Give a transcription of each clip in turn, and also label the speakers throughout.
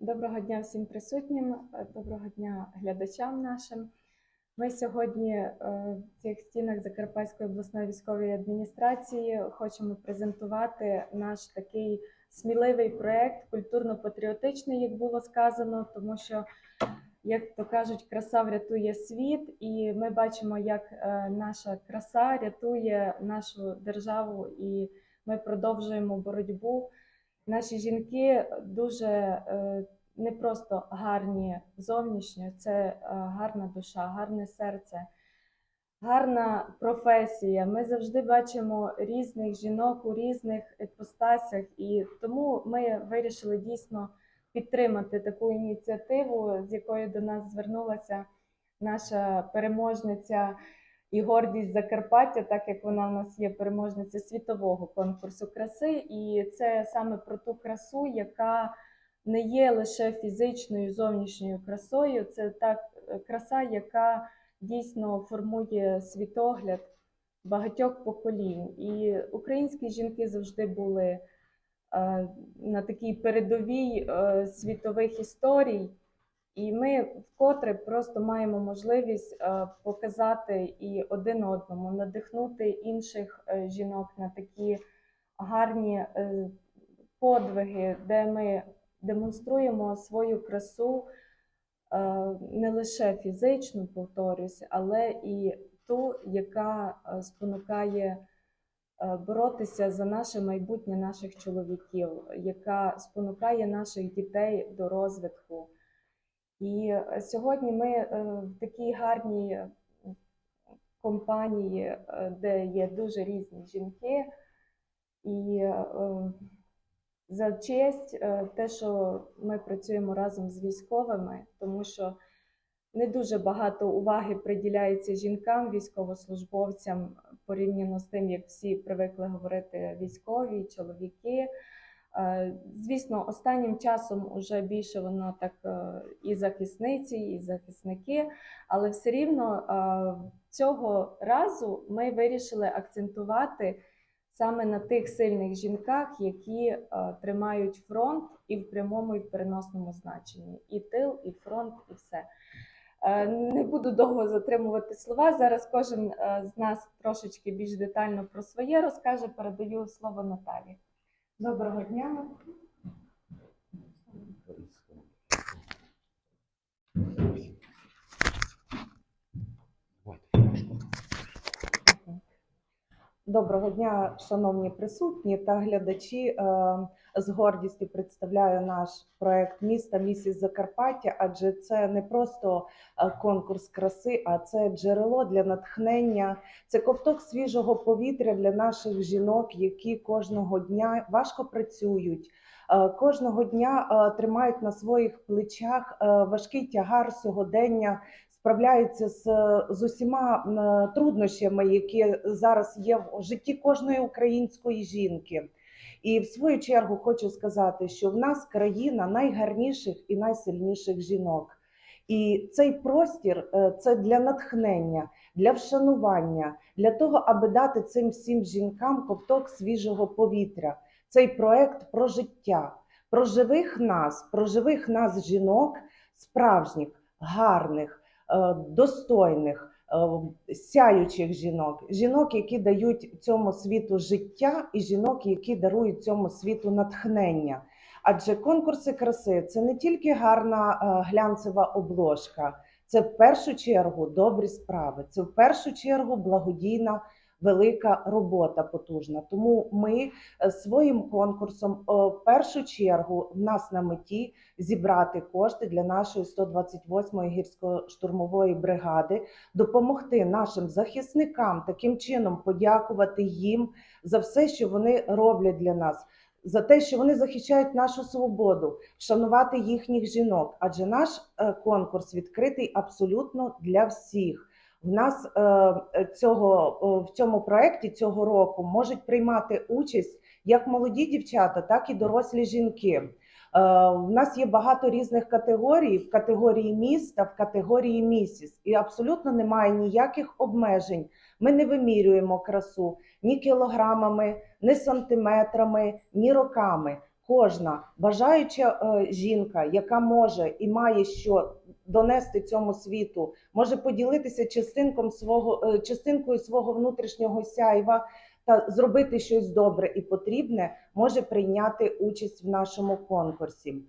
Speaker 1: Доброго дня всім присутнім, е, доброго дня глядачам нашим. Ми сьогодні е, в цих стінах Закарпатської обласної військової адміністрації хочемо презентувати наш такий сміливий проєкт, культурно-патріотичний, як було сказано, тому що, як то кажуть, краса врятує світ, і ми бачимо, як е, наша краса рятує нашу державу, і ми продовжуємо боротьбу. Наші жінки дуже е, не просто гарні зовнішньо, це е, гарна душа, гарне серце, гарна професія. Ми завжди бачимо різних жінок у різних іпостасях, і тому ми вирішили дійсно підтримати таку ініціативу, з якою до нас звернулася наша переможниця і гордість Закарпаття, так як вона в нас є переможниця світового конкурсу краси, і це саме про ту красу, яка не є лише фізичною зовнішньою красою, це та краса, яка дійсно формує світогляд багатьох поколінь. І українські жінки завжди були е, на такій передовій е, світових історій. І ми вкотре просто маємо можливість е, показати і один одному, надихнути інших е, жінок на такі гарні е, подвиги, де ми демонструємо свою красу не лише фізичну, повторюсь, але і ту, яка спонукає боротися за наше майбутнє наших чоловіків, яка спонукає наших дітей до розвитку. І е, сьогодні ми е, в такій гарній е, компанії, де є дуже різні жінки, і за честь те, що ми працюємо разом з військовими, тому що не дуже багато уваги приділяється жінкам, військовослужбовцям порівняно з тим, як всі привикли говорити військові, чоловіки. Е, Звісно, останнім часом вже більше воно так е, і захисниці, і захисники, але все рівно е, цього разу ми вирішили акцентувати саме на тих сильних жінках, які тримають фронт і в прямому, і в переносному значенні. І тил, і фронт, і все. Не буду довго затримувати слова. Зараз кожен з нас трошечки більш детально про своє розкаже. Передаю слово Наталі.
Speaker 2: Доброго дня. Доброго дня, шановні присутні та глядачі. З гордістю представляю наш проект міста місіс Закарпаття, адже це не просто е, конкурс краси, а це джерело для натхнення, це ковток свіжого повітря для наших жінок, які кожного дня важко працюють. е, Кожного дня е, тримають на своїх плечах важкий тягар сьогодення, справляються з, з усіма труднощами, які зараз є в житті кожної української жінки. І в свою чергу хочу сказати, що в нас країна найгарніших і найсильніших жінок. І цей простір е, це для натхнення, для вшанування, для того, аби дати цим всім жінкам ковток свіжого повітря. Цей проект про життя, про живих нас, про живих нас жінок, справжніх, гарних, е, достойних, сяючих жінок, жінок, які дають цьому світу життя, і жінок, які дарують цьому світу натхнення. Адже конкурси краси це не тільки гарна е, глянцева обложка, це в першу чергу добрі справи, це в першу чергу благодійна велика робота потужна. Тому ми е, своїм конкурсом е, в першу чергу в нас на меті зібрати кошти для нашої 128-ї гірсько-штурмової бригади, допомогти нашим захисникам таким чином подякувати їм за все, що вони роблять для нас. За те, що вони захищають нашу свободу, вшанувати їхніх жінок, адже наш е, конкурс відкритий абсолютно для всіх. В нас е, цього в цьому проєкті цього року можуть приймати участь як молоді дівчата, так і дорослі жінки. Е, В нас є багато різних категорій в категорії міст та в категорії місіс, і абсолютно немає ніяких обмежень. Ми не вимірюємо красу ні кілограмами, ні сантиметрами, ні роками. Кожна бажаюча е, жінка, яка може і має що донести цьому світу, може поділитися частинком свого е, частинкою свого внутрішнього сяйва та зробити щось добре і потрібне, може прийняти участь в нашому конкурсі. Е,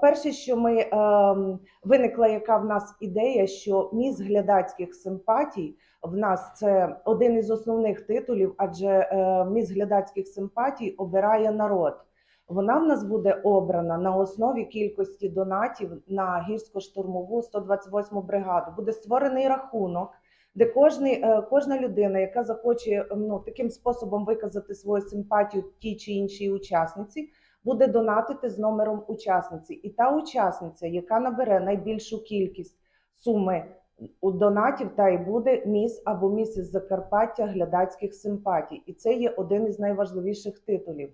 Speaker 2: Перше, що ми ем, виникла, яка в нас ідея, що міс глядацьких симпатій в нас це один із основних титулів, адже е, міс глядацьких симпатій обирає народ. Вона в нас буде обрана на основі кількості донатів на гірсько-штурмову 128 бригаду. Буде створений рахунок, де кожний, е, кожна людина, яка захоче ну, таким способом виказати свою симпатію тій чи іншій учасниці, буде донатити з номером учасниці. І та учасниця, яка набере найбільшу кількість суми у донатів, та й буде міс або місіс Закарпаття глядацьких симпатій. І це є один із найважливіших титулів.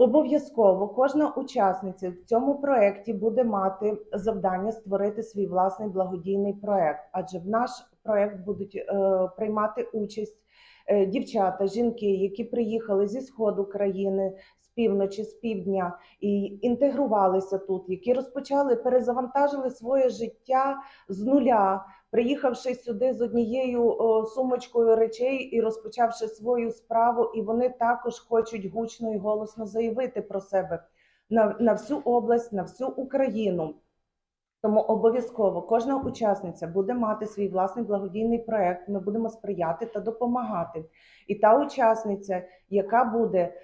Speaker 2: Обов'язково кожна учасниця в цьому проєкті буде мати завдання створити свій власний благодійний проєкт, адже в наш проєкт будуть е, приймати участь е, дівчата, жінки, які приїхали зі сходу країни, з півночі, з півдня і інтегрувалися тут, які розпочали, перезавантажили своє життя з нуля, приїхавши сюди з однією сумочкою речей і розпочавши свою справу, і вони також хочуть гучно і голосно заявити про себе на, на всю область, на всю Україну. Тому обов'язково кожна учасниця буде мати свій власний благодійний проект. Ми будемо сприяти та допомагати. І та учасниця, яка буде е,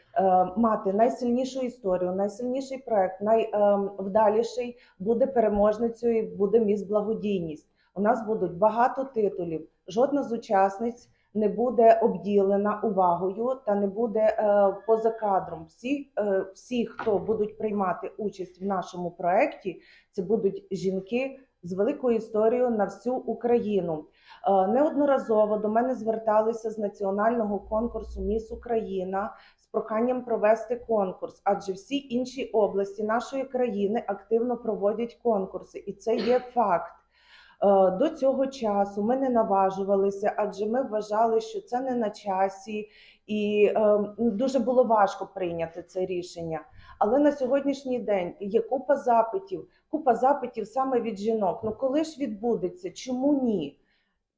Speaker 2: мати найсильнішу історію, найсильніший проект, найвдаліший, буде переможницею, буде міс благодійність. У нас будуть багато титулів. Жодна з учасниць не буде обділена увагою та не буде е, поза кадром. Всі, е, всі, хто будуть приймати участь в нашому проекті, це будуть жінки з великою історією на всю Україну. Е, Неодноразово до мене зверталися з національного конкурсу Міс Україна з проханням провести конкурс, адже всі інші області нашої країни активно проводять конкурси, і це є факт. Е, До цього часу ми не наважувалися, адже ми вважали, що це не на часі, і е, дуже було важко прийняти це рішення. Але на сьогоднішній день є купа запитів, купа запитів саме від жінок. Ну коли ж відбудеться? Чому ні?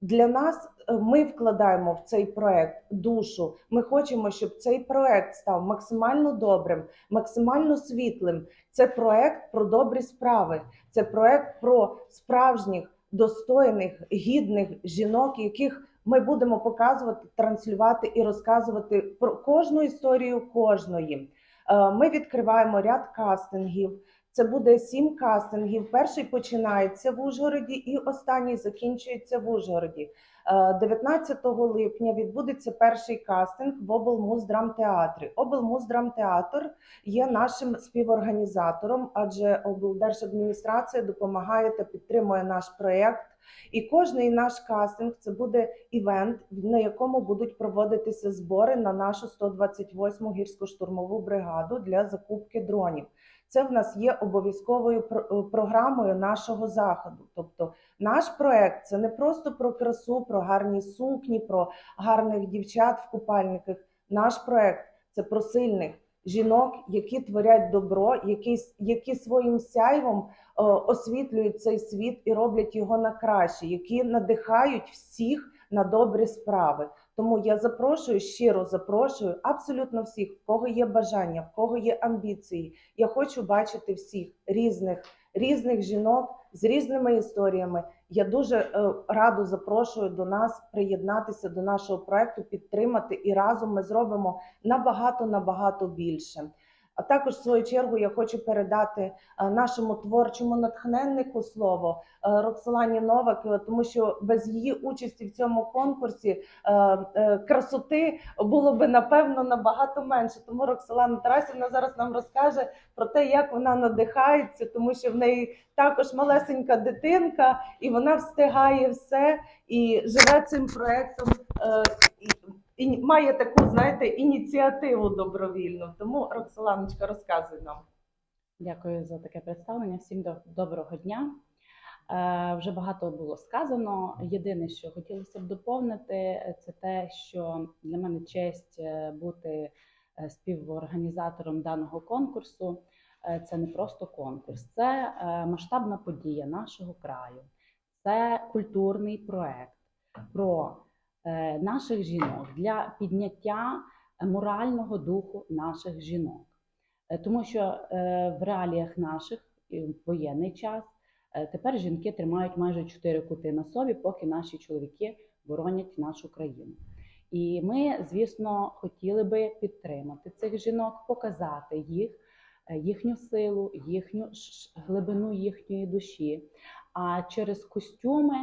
Speaker 2: Для нас е, ми вкладаємо в цей проект душу. Ми хочемо, щоб цей проект став максимально добрим, максимально світлим. Це проект про добрі справи. Це проект про справжніх, достойних, гідних жінок, яких ми будемо показувати, транслювати і розказувати про кожну історію кожної. Е, Ми відкриваємо ряд кастингів. Це буде сім кастингів. Перший починається в Ужгороді, і останній закінчується в Ужгороді. Е, 19 липня відбудеться перший кастинг в облмуздрамтеатрі. Облмуздрамтеатр є нашим співорганізатором, адже облдержадміністрація допомагає та підтримує наш проєкт. І кожний наш кастинг це буде івент, на якому будуть проводитися збори на нашу 128-му гірсько-штурмову бригаду для закупки дронів. Це в нас є обов'язковою програмою нашого заходу. Тобто, наш проект це не просто про красу, про гарні сукні, про гарних дівчат в купальниках. Наш проект це про сильних жінок, які творять добро, які, які своїм сяйвом е, освітлюють цей світ і роблять його на краще, які надихають всіх на добрі справи. Тому я запрошую щиро запрошую абсолютно всіх, в кого є бажання, в кого є амбіції. Я хочу бачити всіх різних, різних жінок з різними історіями. Я дуже е, радо запрошую до нас приєднатися до нашого проекту, підтримати і разом ми зробимо набагато набагато більше. А також в свою чергу я хочу передати е, нашому творчому натхненнику слово е, Роксолані Новак, е, тому що без її участі в цьому конкурсі красоти було би напевно набагато менше. Тому Роксолана Тарасівна зараз нам розкаже про те, як вона надихається, тому що в неї також малесенька дитинка, і вона встигає все і живе цим проектом. І- має таку, знаєте, ініціативу добровільну. Тому Роксоланочка, розказуй нам.
Speaker 3: Дякую за таке представлення. Всім до- доброго дня. Е, Вже багато було сказано. Єдине, що хотілося б доповнити, це те, що для мене честь е, бути е, співорганізатором даного конкурсу. Е, Це не просто конкурс, це масштабна подія нашого краю, це культурний проект про наших жінок для підняття морального духу наших жінок. Е, Тому що е, в реаліях наших воєнний час е, тепер жінки тримають майже чотири кути на собі, поки наші чоловіки боронять нашу країну. І ми, звісно, хотіли би підтримати цих жінок, показати їх, е, їхню силу, їхню глибину їхньої душі. А через костюми,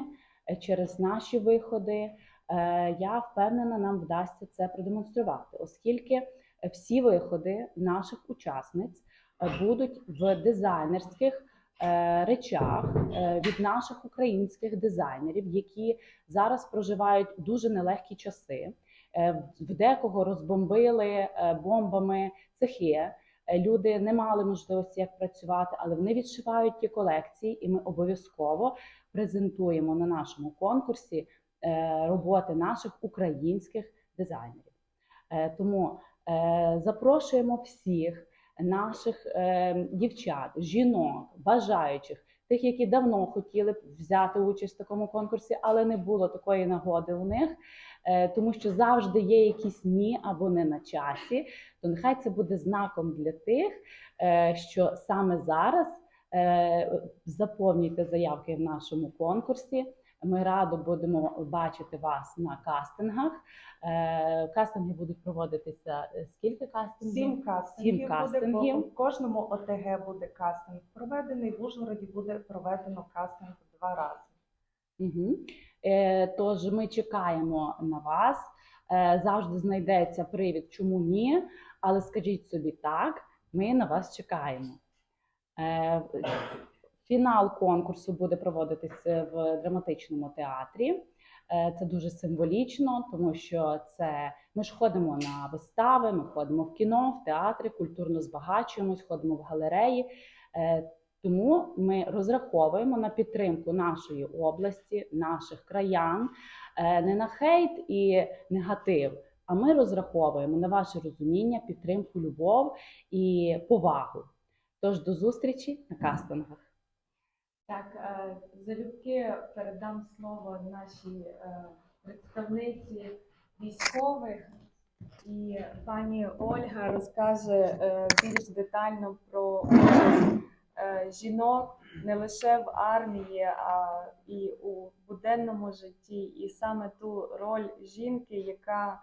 Speaker 3: е, через наші виходи, е, я впевнена, нам вдасться це продемонструвати, оскільки е, всі виходи наших учасниць е, будуть в дизайнерських е, речах е, від наших українських дизайнерів, які зараз проживають дуже нелегкі часи. Е, В декого розбомбили е, бомбами цехи. Е, Люди не мали можливості як працювати, але вони відшивають ті колекції, і ми обов'язково презентуємо на нашому конкурсі е, роботи наших українських дизайнерів. Е, Тому е, запрошуємо всіх наших е, дівчат, жінок, бажаючих, тих, які давно хотіли б взяти участь в такому конкурсі, але не було такої нагоди у них, е, тому що завжди є якісь ні або не на часі. То нехай це буде знаком для тих, е, що саме зараз е, заповнюйте заявки в нашому конкурсі. Ми радо будемо бачити вас на кастингах. Е, Кастинги будуть проводитися е, скільки кастингів?
Speaker 2: Сім кастингів,
Speaker 3: Сім кастингів.
Speaker 2: по в кожному ОТГ буде кастинг проведений. В Ужгороді буде проведено кастинг два рази.
Speaker 3: Угу. Тож ми чекаємо на вас. Завжди знайдеться привід, чому ні. Але скажіть собі так, ми на вас чекаємо. Е, фінал конкурсу буде проводитися в драматичному театрі. Е, Це дуже символічно, тому що це ми ж ходимо на вистави, ми ходимо в кіно, в театри, культурно збагачуємось, ходимо в галереї. Е, Тому ми розраховуємо на підтримку нашої області, наших краян, е, не на хейт і негатив. А ми розраховуємо на ваше розуміння, підтримку, любов і повагу. Тож до зустрічі на кастингах.
Speaker 1: Так, е, залюбки передам слово нашій е, представниці військових, і пані Ольга розкаже е, більш детально про жінок не лише в армії, а і у буденному житті, і саме ту роль жінки, яка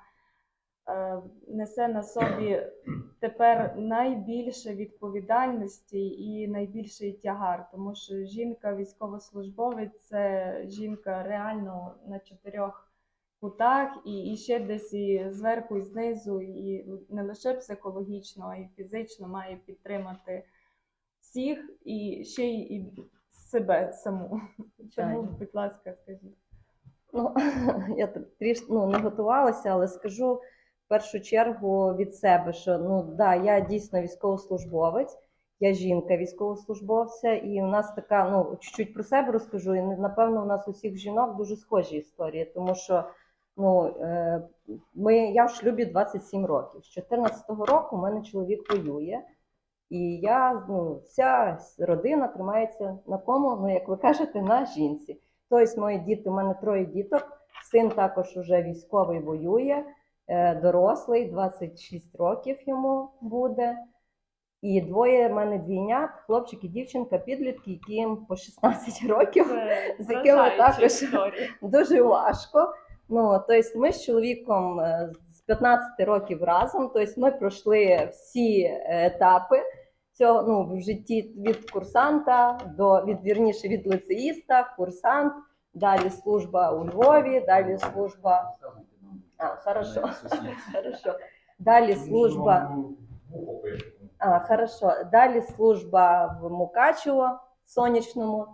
Speaker 1: несе на собі тепер найбільше відповідальності і найбільший тягар, тому що жінка військовослужбовець це жінка реально на чотирьох кутах, і, і ще десь і зверху, і знизу, і не лише психологічно, а й фізично має підтримати всіх і ще й і себе саму. Тому, будь ласка, скажіть.
Speaker 4: Ну, я трішки ну, не готувалася, але скажу першу чергу від себе, що ну да, я дійсно військовослужбовець, я жінка військовослужбовця, і у нас така, ну чуть-чуть про себе розкажу. І напевно, у нас усіх жінок дуже схожі історії, тому що ну, е, ми, я в шлюбі 27 років. З 14-го року у мене чоловік воює. І я, ну, вся родина тримається на кому, ну як ви кажете, на жінці. Тобто мої діти, у мене троє діток. Син також уже військовий воює, дорослий, 26 років йому буде. І двоє в мене двійнят, хлопчик і дівчинка, підлітки, яким по 16 років з якими також дуже важко. Ну, тобто ми з чоловіком е, з 15 років разом, тобто ми пройшли всі е, етапи цього ну, в житті від курсанта до від вірніше від лицеїста, курсант, далі служба у Львові, далі служба. А, хорошо. Хорошо. Далі служба. А, хорошо. Далі служба в Мукачево сонячному.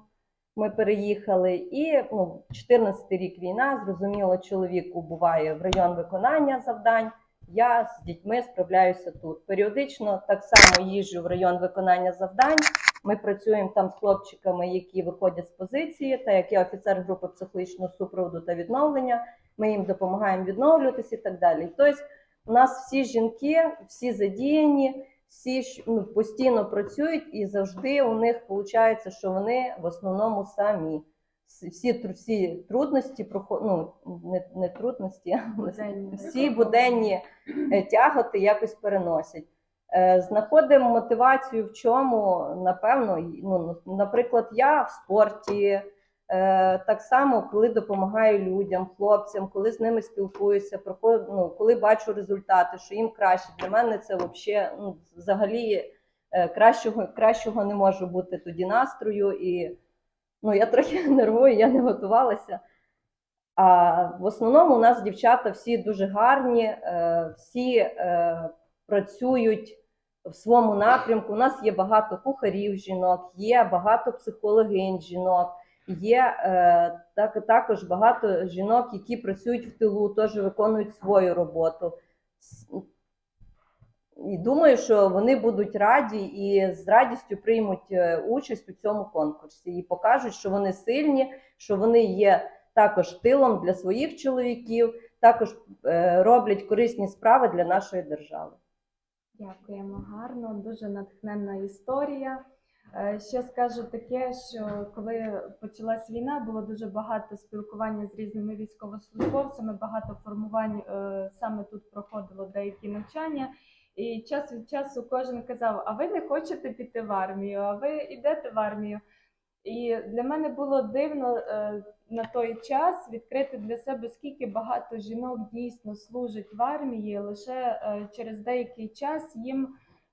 Speaker 4: Ми переїхали, і ну, 14 рік війна. Зрозуміло, чоловік убуває в район виконання завдань. Я з дітьми справляюся тут. Періодично так само їжджу в район виконання завдань. Ми працюємо там з хлопчиками, які виходять з позиції. Та як я офіцер групи психологічного супроводу та відновлення, ми їм допомагаємо відновлюватися і так далі. Тобто У нас всі жінки, всі задіяні, всі ну, постійно працюють, і завжди у них виходить, що вони в основному самі. Всі, всі трудності ну, не, не трудності,
Speaker 1: Буденні.
Speaker 4: всі буденні е, тяготи якось переносять. Е, Знаходимо мотивацію в чому, напевно, ну, наприклад, я в спорті. Е, Так само, коли допомагаю людям, хлопцям, коли з ними спілкуюся, ну, коли бачу результати, що їм краще. Для мене це вообще, ну, взагалі е, кращого, кращого не може бути тоді настрою. І ну, я трохи нервую, я не готувалася. А в основному у нас дівчата всі дуже гарні, е, всі працюють в своєму напрямку. У нас є багато кухарів жінок, є багато психологинь жінок, є е, так, також багато жінок, які працюють в тилу, теж виконують свою роботу. І думаю, що вони будуть раді і з радістю приймуть е, участь у цьому конкурсі і покажуть, що вони сильні, що вони є також тилом для своїх чоловіків, також е, роблять корисні справи для нашої держави.
Speaker 1: Дякуємо, гарно, дуже натхненна історія. Е, Ще скажу таке, що коли почалась війна, було дуже багато спілкування з різними військовослужбовцями, багато формувань е, саме тут проходило деякі навчання. І час від часу кожен казав: А ви не хочете піти в армію? А ви йдете в армію? І для мене було дивно е, на той час відкрити для себе, скільки багато жінок дійсно служить в армії. Лише через деякий час їм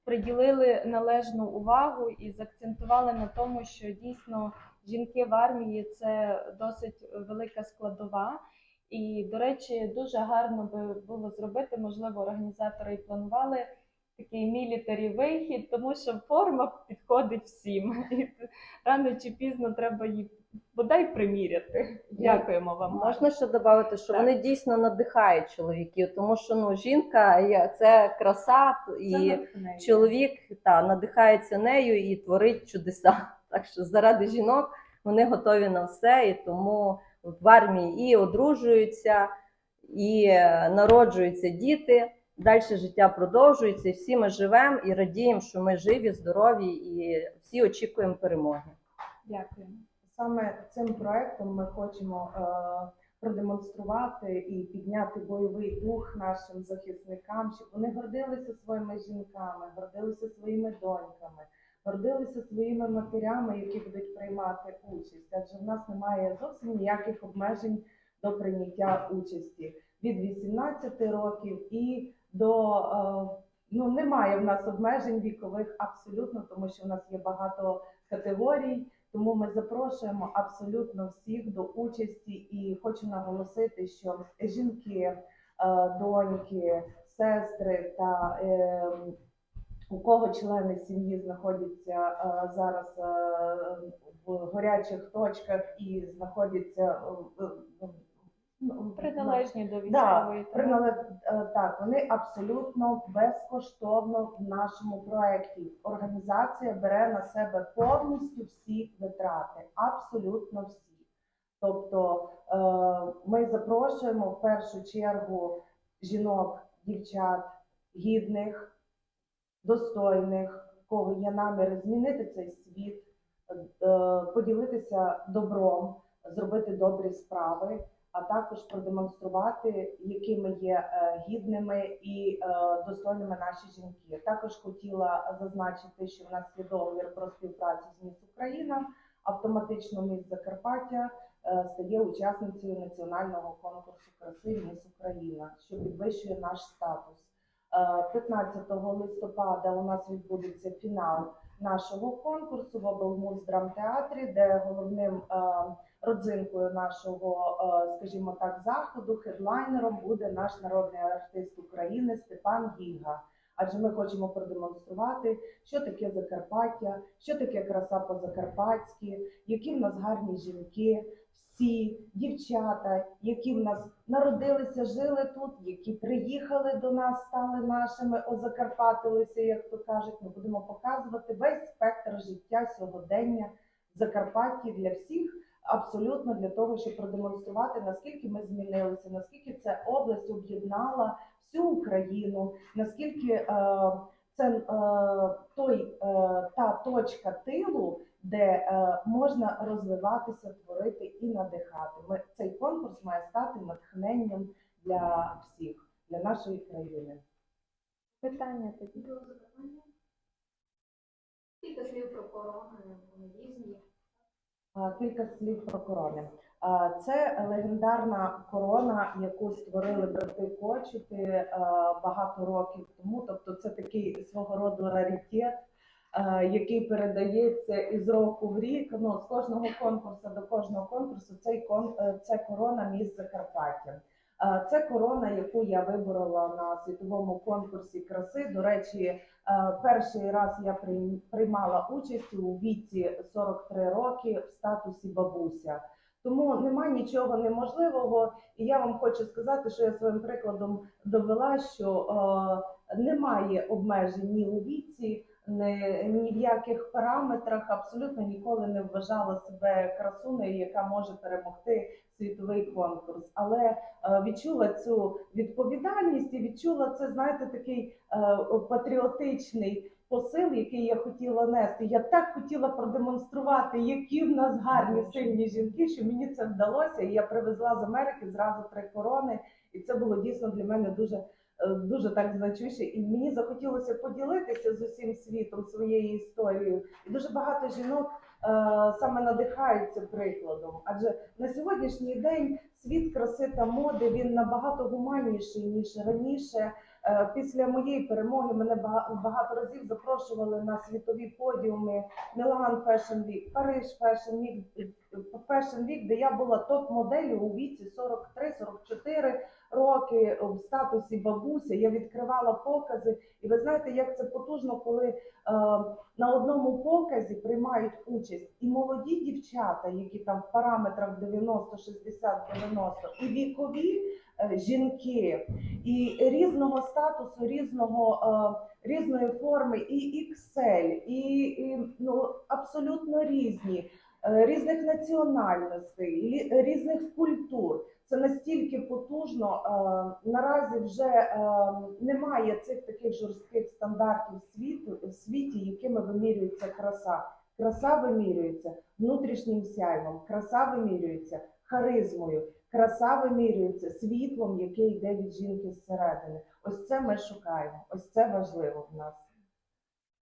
Speaker 1: приділили належну увагу і заакцентували на тому, що дійсно жінки в армії це досить велика складова. І, до речі, дуже гарно би було зробити, можливо, організатори і планували такий мілітарі вихід, тому що форма підходить всім. І рано чи пізно треба її бодай приміряти. Дякуємо вам.
Speaker 4: Можна ще додати, що
Speaker 1: Так.
Speaker 4: вони дійсно надихають чоловіків, тому що ну жінка це краса, і
Speaker 1: Це
Speaker 4: чоловік та надихається нею і творить чудеса. Так що заради жінок вони готові на все, і тому в армії і одружуються, і е, народжуються діти. Далі життя продовжується, і всі ми живемо і радіємо, що ми живі, здорові, і всі очікуємо перемоги.
Speaker 1: Дякуємо.
Speaker 2: Саме цим проектом ми хочемо е, продемонструвати і підняти бойовий дух нашим захисникам, щоб вони гордилися своїми жінками, гордилися своїми доньками, гордилися своїми матерями, які будуть приймати участь. Адже в нас немає зовсім ніяких обмежень до прийняття участі від 18 років і до е, ну немає в нас обмежень вікових абсолютно, тому що в нас є багато категорій. Тому ми запрошуємо абсолютно всіх до участі і хочу наголосити, що жінки, е, доньки, сестри та е, у кого члени сім'ї знаходяться зараз в гарячих точках і знаходяться ну,
Speaker 1: Приналежні до
Speaker 2: Да,
Speaker 1: військової тому
Speaker 2: принале- так, вони абсолютно безкоштовно в нашому проєкті. Організація бере на себе повністю всі витрати, абсолютно всі. Тобто е, ми запрошуємо в першу чергу жінок, дівчат, гідних, достойних, кого є наміри змінити цей світ, е, поділитися добром, зробити добрі справи а також продемонструвати, якими є е, гідними і е, достойними наші жінки. Також хотіла зазначити, що в нас є договір про співпрацю з Міс Україна. Автоматично міс Закарпаття е, стає учасницею національного конкурсу краси Міс Україна, що підвищує наш статус. Е, 15 листопада у нас відбудеться фінал нашого конкурсу в облмуздрамтеатрі, де головним е, родзинкою нашого, е, скажімо так, заходу, хедлайнером буде наш народний артист України Степан Гіга. Адже ми хочемо продемонструвати, що таке Закарпаття, що таке краса по-закарпатськи, які в нас гарні жінки, всі дівчата, які в нас народилися, жили тут, які приїхали до нас, стали нашими, озакарпатилися, як то кажуть. Ми будемо показувати весь спектр життя сьогодення в Закарпатті для всіх абсолютно для того, щоб продемонструвати, наскільки ми змінилися, наскільки ця область об'єднала всю Україну, наскільки е, це е, той, е, та точка тилу, де е, можна розвиватися, творити і надихати. Ми, цей конкурс має стати натхненням для всіх, для нашої країни.
Speaker 1: Питання тоді.
Speaker 5: Кілька слів про коронавірус.
Speaker 2: А, Кілька слів про корони. Це легендарна корона, яку створили брати Кочети багато років тому. Тобто, це такий свого роду раритет, який передається із року в рік. Ну, з кожного конкурсу до кожного конкурсу цей кон е, це корона міст Закарпаття. Е, Це корона, яку я виборола на світовому конкурсі краси. До речі, е, перший раз я приймала участь у віці 43 роки в статусі бабуся. Тому немає нічого неможливого, і я вам хочу сказати, що я своїм прикладом довела, що е, немає обмежень ні у віці, ні, ні в яких параметрах. Абсолютно ніколи не вважала себе красунею, яка може перемогти світовий конкурс. Але е, відчула цю відповідальність і відчула це, знаєте, такий е, патріотичний посил, який я хотіла нести. Я так хотіла продемонструвати, які в нас гарні сильні жінки, що мені це вдалося. І я привезла з Америки зразу три корони, і це було дійсно для мене дуже. Е, Дуже так значуще, і мені захотілося поділитися з усім світом своєю історією. І дуже багато жінок е, саме надихаються прикладом. Адже на сьогоднішній день світ краси та моди він набагато гуманніший ніж раніше. Е, Після моєї перемоги мене бага- багато разів запрошували на світові подіуми Мілан Fashion Week, Париж Week, е, Fashion Week, де я була топ-моделлю у віці 43-44 роки в статусі бабуся. Я відкривала покази, і ви знаєте, як це потужно, коли е, на одному показі приймають участь і молоді дівчата, які там в параметрах 90, 60, 90, і вікові е, жінки, і різного статусу, різного, е, різної форми, і XL, і, і ну, абсолютно різні, різних національностей, різних культур. Це настільки потужно. Е, наразі вже е, немає цих таких жорстких стандартів світу в світі, якими вимірюється краса. Краса вимірюється внутрішнім сяйвом, краса вимірюється харизмою, краса вимірюється світлом, яке йде від жінки зсередини. Ось це ми шукаємо. Ось це важливо в нас.